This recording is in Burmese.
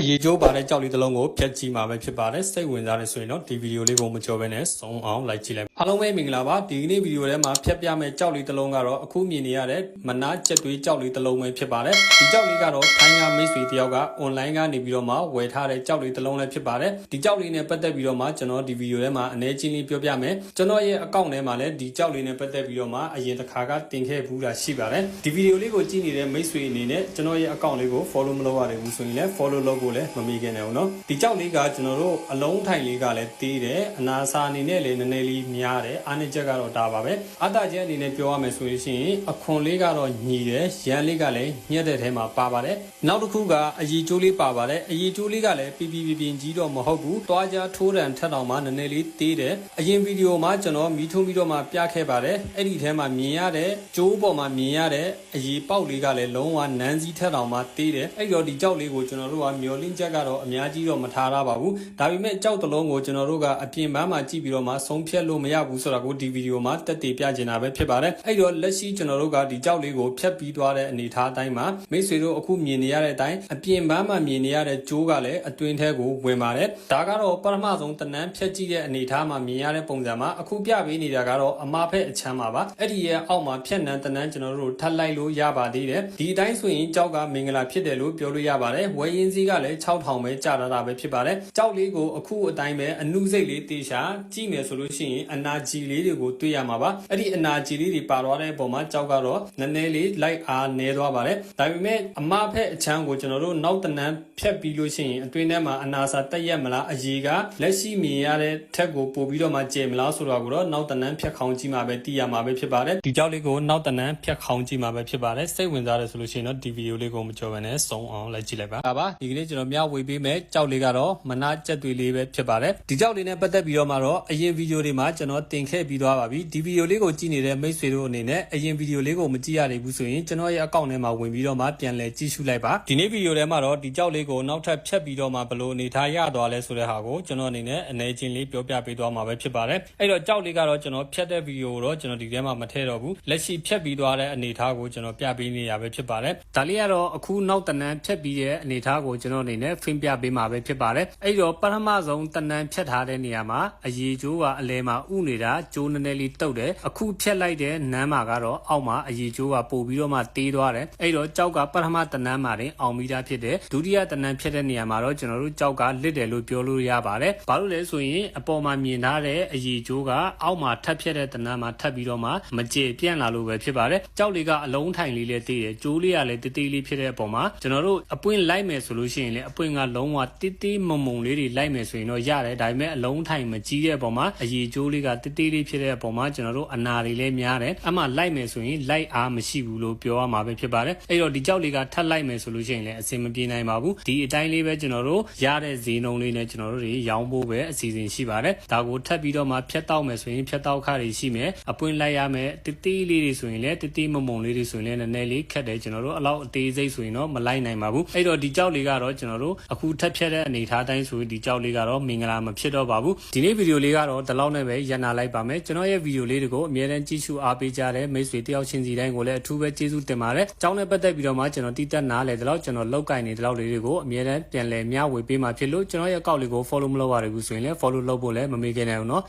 အရေးကြိုးပါတဲ့ကြောက်လေးတစ်လုံးကိုဖြတ်ကြည့်မှာပဲဖြစ်ပါတယ်စိတ်ဝင်စားတယ်ဆိုရင်တော့ဒီဗီဒီယိုလေးကိုမကြော်ဘဲနဲ့ဆုံးအောင်လိုက်ကြည့်လိုက်အားလုံးပဲမင်္ဂလာပါဒီကနေ့ဗီဒီယိုထဲမှာဖြတ်ပြမယ့်ကြောက်လေးတစ်လုံးကတော့အခုမြင်နေရတဲ့မနာကြက်သွေးကြောက်လေးတစ်လုံးပဲဖြစ်ပါတယ်ဒီကြောက်လေးကတော့ထိုင်းကမိတ်ဆွေတယောက်က online ကနေပြီးတော့မှဝယ်ထားတဲ့ကြောက်လေးတစ်လုံးလည်းဖြစ်ပါတယ်ဒီကြောက်လေးနဲ့ပတ်သက်ပြီးတော့မှကျွန်တော်ဒီဗီဒီယိုထဲမှာအနေချင်းလေးပြောပြမယ်ကျွန်တော်ရဲ့အကောင့်ထဲမှာလည်းဒီကြောက်လေးနဲ့ပတ်သက်ပြီးတော့မှအရင်တစ်ခါကတင်ခဲ့ဘူးတာရှိပါတယ်ဒီဗီဒီယိုလေးကိုကြည့်နေတဲ့မိတ်ဆွေအနေနဲ့ကျွန်တော်ရဲ့အကောင့်လေးကို follow မလုပ်ရသေးဘူးဆိုရင်လည်း follow လုပ်ဖို့လည်းမမေ့ခင်နေအောင်နော်ဒီကြောက်လေးကကျွန်တော်တို့အလုံးထိုင်လေးကလည်းတီးတယ်အနာစာအနေနဲ့လည်းနည်းနည်းလေးများတယ်အားနည်းချက်ကတော့ဒါပါပဲအတချက်အနေနဲ့ပြောရမယ်ဆိုလို့ရှိရင်အခွန်လေးကတော့ညီတယ်ရန်လေးကလည်းညက်တဲ့ထဲမှာပါပါတယ်နောက်တစ်ခုကအရီကျိုးလေးပါပါတယ်အရီကျိုးလေးကလည်းပြပြပြပြကြီးတော့မဟုတ်ဘူးတွားကြထိုးတန်ထက်တောင်မှနည်းနည်းလေးတီးတယ်အရင်ဗီဒီယိုမှာကျွန်တော်မီးထုံးပြီးတော့မှပြခဲ့ပါတယ်အဲ့ဒီထဲမှာမြင်ရတဲ့ကျိုးပေါ်မှာမြင်ရတဲ့အရီပေါက်လေးကလည်းလုံးဝနန်းစည်းထက်တောင်မှတီးတယ်အဲ့တော့ဒီကြောက်လေးကိုကျွန်တော်တို့ကမျောလင်းချက်ကတော့အများကြီးတော့မထားရပါဘူးဒါပေမဲ့ကြောက်တစ်လုံးကိုကျွန်တော်တို့ကအပြင်ပန်းမှာကြည့်ပြီးတော့မှဆုံးဖြတ်လို့မရဘူးဆိုတာကိုဒီဗီဒီယိုမှာတက်တည်ပြချင်တာပဲဖြစ်ပါတယ်အဲ့တော့လက်ရှိကျွန်တော်တို့ကဒီကြောက်လေးကိုဖြတ်ပြီးသွားတဲ့အနေအထားအတိုင်းမှာမိတ်ဆွေတို့အခုမြင်နေရတဲ့အတိုင်းအပြင်ပန်းမှာမြင်နေရတဲ့ကြိုးကလည်းအတွင်းထဲကိုဝင်ပါတယ်ဒါကတော့ပထမဆုံးတနန်းဖြတ်ကြည့်တဲ့အနေအထားမှာမြင်ရတဲ့ပုံစံမှာအခုပြပေးနေတာကတော့အမားဖက်အချမ်းပါပါအဲ့ဒီရဲ့အောက်မှာဖြတ်နန်းတနန်းကျွန်တော်တို့ထပ်လိုက်လို့ရပါသေးတယ်ဒီအတိုင်းဆိုရင်ကြောက်ကမင်္ဂလာဖြစ်တယ်လို့ပြောလို့ရပါတယ်ဝယ်ရင်စည်းကလည်း6000ပဲကြာတာတာပဲဖြစ်ပါတယ်ကြောက်လေးကိုအခုအတိုင်းပဲအနုစိတ်လေးတေချာကြည့်မယ်ဆိုလို့ရှိရင်အနာကြီးလေးတွေကိုတွေ့ရမှာပါအဲ့ဒီအနာကြီးလေးတွေပါသွားတဲ့အပေါ်မှာကြောက်ကတော့နည်းနည်းလေးလိုက်အားနေသွားပါတယ်ဒါပေမဲ့အမဖက်အချမ်းကိုကျွန်တော်တို့နောက်တနန်းဖြတ်ပြီးလို့ရှိရင်အတွင်းထဲမှာအနာစာတက်ရက်မလားအရေးကလက်ရှိမြင်ရတဲ့ထက်ကိုပို့ပြီးတော့မှကျေမလားဆိုတော့ကတော့နောက်တနန်းဖြတ်ခေါင်းကြည့်မှာပဲသိရမှာပဲဖြစ်ပါတယ်ဒီကြောက်လေးကိုနောက်တနန်းဖြတ်ခေါင်းကြည့်မှာပဲဖြစ်ပါတယ်စိတ်ဝင်စားတယ်ဆိုလို့ရှိရင်တော့ဒီဗီဒီယိုလေးကိုမကြော်ဘဲနဲ့ဆုံးအောင်လိုက်ကြည့်လိုက်ပါဒါပါဒီကနေ့ကျွန်တော်မျှဝေပေးမယ်ကြောက်လေးကတော့မနာကြက်သွေးလေးပဲဖြစ်ပါတယ်ဒီကြောက်လေးနဲ့ပတ်သက်ပြီးတော့မှတော့အရင်ဗီဒီယိုတွေမှာကျွန်တော်တင်ခဲ့ပြီးသွားပါပြီဒီဗီဒီယိုလေးကိုကြည့်နေတဲ့မိတ်ဆွေတို့အနေနဲ့အရင်ဗီဒီယိုလေးကိုမကြည့်ရသေးဘူးဆိုရင်ကျွန်တော်ရဲ့အကောင့်ထဲမှာဝင်ပြီးတော့မှပြန်လည်ကြည့်ရှုလိုက်ပါဒီနေ့ဗီဒီယိုထဲမှာတော့ဒီကြောက်လေးကိုနောက်ထပ်ဖြတ်ပြီးတော့မှဘယ်လိုအနေထားရသွားလဲဆိုတဲ့ဟာကိုကျွန်တော်အနေနဲ့အနေချင်းလေးပြောပြပေးသွားမှာပဲဖြစ်ပါတယ်အဲ့တော့ကြောက်လေးကတော့ကျွန်တော်ဖြတ်တဲ့ဗီဒီယိုကိုတော့ကျွန်တော်ဒီထဲမှာမထည့်တော့ဘူးလက်ရှိဖြတ်ပြီးသွားတဲ့အနေထားကိုကျွန်တော်ပြပေးနေရပဲဖြစ်ပါတယ်ဒါလေးကတော့အခုနောက်တနန်းဖြတ်ပြီးတဲ့အနေထားကိုကျွန်တော်အနေနဲ့ဖင်ပြပေးမှာပဲဖြစ်ပါတယ်အဲ့တော့ပထမဆုံးတနန်းဖြတ်ထားတဲ့နေရာမှာအရေးကျိုးကအလဲမှာဥနေတာကျိုးနည်းနည်းလေးတုတ်တယ်အခုဖြတ်လိုက်တဲ့နန်းမှာကတော့အောက်မှာအရေးကျိုးကပို့ပြီးတော့မှတေးသွားတယ်အဲ့တော့ကြောက်ကပထမတနန်းမှာတင်အောင်ပြီးသားဖြစ်တယ်ဒုတိယတနန်းဖြတ်တဲ့နေရာမှာတော့ကျွန်တော်တို့ကြောက်ကလစ်တယ်လို့ပြောလို့ရပါတယ်ဘာလို့လဲဆိုရင်အပေါ်မှာမြင်ထားတဲ့အရေးကျိုးကအောက်မှာထပ်ဖြတ်တဲ့တနန်းမှာထပ်ပြီးတော့မှမကြေပြန့်လာလို့ပဲဖြစ်ပါတယ်ကြောက်လေးကအလုံးထိုင်လေးလေးတေးတယ်ကျိုးလေးကလည်းတေးသေးလေးဖြစ်တဲ့အပေါ်မှာကျွန်တော်တို့အပွင့်လိုက်မယ်ဆိုလို့ရှိရင်လည်းအပွင့်ကလုံးဝတေးသေးမုံမုံလေးတွေလိုက်မယ်ဆိုရင်တော့ရတယ်ဒါပေမဲ့အလုံးထိုင်မကြီးတဲ့အပေါ်မှာအရေးကျိုးလေးကတေးသေးလေးဖြစ်တဲ့အပေါ်မှာကျွန်တော်တို့အနာတွေလည်းများတယ်အမှလိုက်မယ်ဆိုရင်လိုက်အားမရှိဘူးလို့ပြောရမှာပဲဖြစ်ပါတယ်အဲ့တော့ဒီကြောက်လေးကထပ်လိုက်မယ်ဆိုလို့ရှိရင်လည်းအဆင်မပြေနိုင်ပါဘူးဒီအတိုင်းလေးပဲကျွန်တော်တို့ရတဲ့ဈေးနှုန်းလေးနဲ့ကျွန်တော်တို့တွေရောင်းဖို့ပဲအစီအစဉ်ရှိပါတယ်ဒါကိုထပ်ပြီးတော့မှဖြတ်တောက်မယ်ဆိုရင်ဖြတ်တောက်ခါတွေရှိမယ်အပွင့်လိုက်ရမယ်တေးသေးလေးတွေဆိုရင်လည်းတေးသေးမုံမုံလေးတွေဆိုရင်လည်းနည်းနည်းလေးခက်တယ်ကျွန်တော်တို့အလောက်အသေးစိတ်ဆိုရင်တော့မလိုက်နိုင်ပါဘူးအဲ့တော့ဒီကြောက်လေးကတော့ကျွန်တော်တို့အခုထပ်ဖြတ်တဲ့အနေထားတိုင်းဆိုရင်ဒီကြောက်လေးကတော့မင်္ဂလာမဖြစ်တော့ပါဘူးဒီနေ့ဗီဒီယိုလေးကတော့ဒီလောက်နဲ့ပဲရန်နာလိုက်ပါမယ်ကျွန်တော်ရဲ့ဗီဒီယိုလေးတွေကိုအမြဲတမ်းကြည့်ရှုအားပေးကြတဲ့မိတ်ဆွေတယောက်ချင်းစီတိုင်းကိုလည်းအထူးပဲကျေးဇူးတင်ပါတယ်။ကြောင်းနဲ့ပတ်သက်ပြီးတော့မှကျွန်တော်တည်တက်နားလေဒီလောက်ကျွန်တော်လောက်ကင်နေဒီလောက်လေးတွေကိုအမြဲတမ်းပြန်လည်မျှဝေပေးမှာဖြစ်လို့ကျွန်တော်ရဲ့အကောက်လေးကို follow မလုပ်ရဘူးဆိုရင်လည်း follow လုပ်ဖို့လည်းမမေ့ခဲ့နိုင်ဘူးเนาะ